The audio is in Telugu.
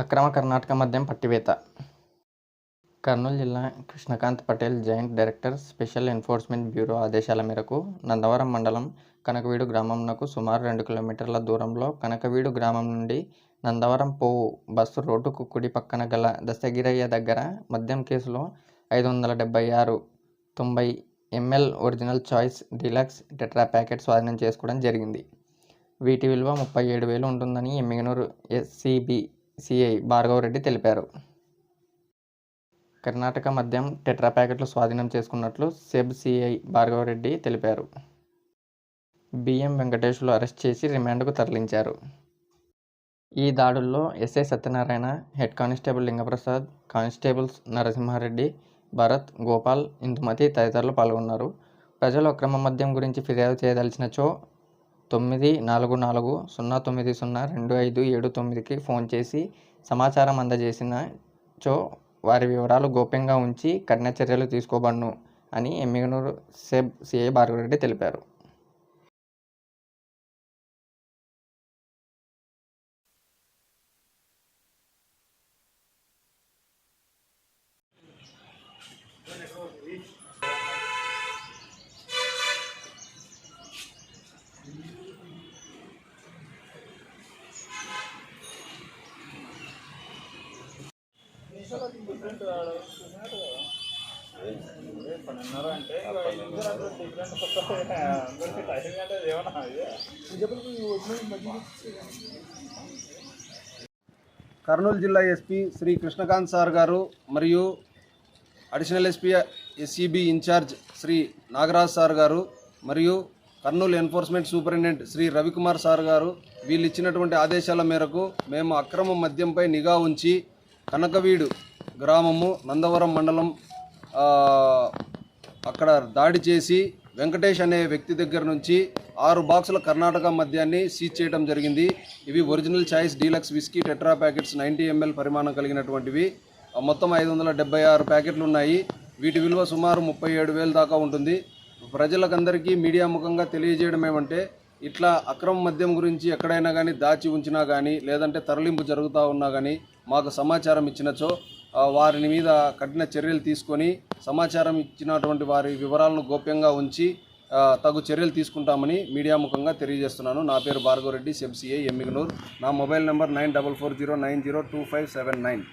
అక్రమ కర్ణాటక మద్యం పట్టివేత. కర్నూలు జిల్లా Krishnakanth Patel joint director special enforcement bureau ఆదేశాల మేరకు నందవరం మండలం కనకవీడు గ్రామంనకు సుమారు రెండు కిలోమీటర్ల దూరంలో కనకవీడు గ్రామం నుండి నందవరం పోవు బస్సు రోడ్డుకు కుడి పక్కన గల దశగిరయ్య దగ్గర మద్యం కేసులో ఐదు వందల డెబ్బై ఆరు తొంభై ML original choice deluxe tetra packet స్వాధీనం చేసుకోవడం జరిగింది. వీటి విలువ ముప్పై ఏడు వేలు ఉంటుందని ఎమ్మిగనూరు ఎస్సీబీ సిఐ భార్గవరెడ్డి తెలిపారు. కర్ణాటక మద్యం టెట్రా ప్యాకెట్లు స్వాధీనం చేసుకున్నట్లు సెబ్ సిఐ భార్గవరెడ్డి తెలిపారు. బిఎం వెంకటేశ్వర్లు అరెస్ట్ చేసి రిమాండ్కు తరలించారు. ఈ దాడుల్లో SI Satyanarayana head constable Lingaprasad constables Narasimhareddy Bharath Gopal Indumathi తదితరులు పాల్గొన్నారు. ప్రజలు అక్రమ మద్యం గురించి ఫిర్యాదు చేయదలిచినచో తొమ్మిది నాలుగు నాలుగు సున్నా తొమ్మిది సున్నా రెండు ఐదు ఏడు తొమ్మిదికి ఫోన్ చేసి సమాచారం అందజేసినచో వారి వివరాలు గోప్యంగా ఉంచి కఠిన చర్యలు తీసుకోబడును అని ఎమ్మిగనూరు సెబ్ సిఐ భార్గవరెడ్డి తెలిపారు. పన్నెండున్నర అంటే డిఫరెంట్ అందరికీ టైం అంటే ఏమన్నా కర్నూలు జిల్లా ఎస్పీ శ్రీ కృష్ణకాంత్ సార్ గారు మరియు additional SP SCB incharge Shri Nagaraj sir గారు మరియు Kurnool enforcement superintendent Shri Ravikumar sir గారు వీళ్ళు ఇచ్చినటువంటి ఆదేశాల మేరకు మేము అక్రమ మద్యంపై నిఘా ఉంచి కనకవీడు గ్రామము నందవరం మండలం అక్కడ దాడి చేసి వెంకటేష్ అనే వ్యక్తి దగ్గర నుంచి ఆరు బాక్సుల కర్ణాటక మద్యాన్ని సీజ్ చేయడం జరిగింది. ఇవి original choice deluxe whisky tetra packets ninety ML పరిమాణం కలిగినటువంటివి. మొత్తం ఐదు వందల డెబ్బై ఆరు ప్యాకెట్లు ఉన్నాయి. వీటి విలువ సుమారు ముప్పై ఏడు వేలు దాకా ఉంటుంది. ప్రజలకందరికీ మీడియా ముఖంగా తెలియజేయడం ఏమంటే ఇట్లా అక్రమ మద్యం గురించి ఎక్కడైనా కానీ దాచి ఉంచినా కానీ లేదంటే తరలింపు జరుగుతూ ఉన్నా కానీ మాకు సమాచారం ఇచ్చినచో వారిని మీద కఠిన చర్యలు తీసుకొని సమాచారం ఇచ్చినటువంటి వారి వివరాలను గోప్యంగా ఉంచి తగు చర్యలు తీసుకుంటామని మీడియా ముఖంగా తెలియజేస్తున్నాను. నా పేరు భార్గవరెడ్డి సెబ్సిఐ ఎమ్మిగనూర్. నా mobile number nine double four zero nine zero two five seven nine.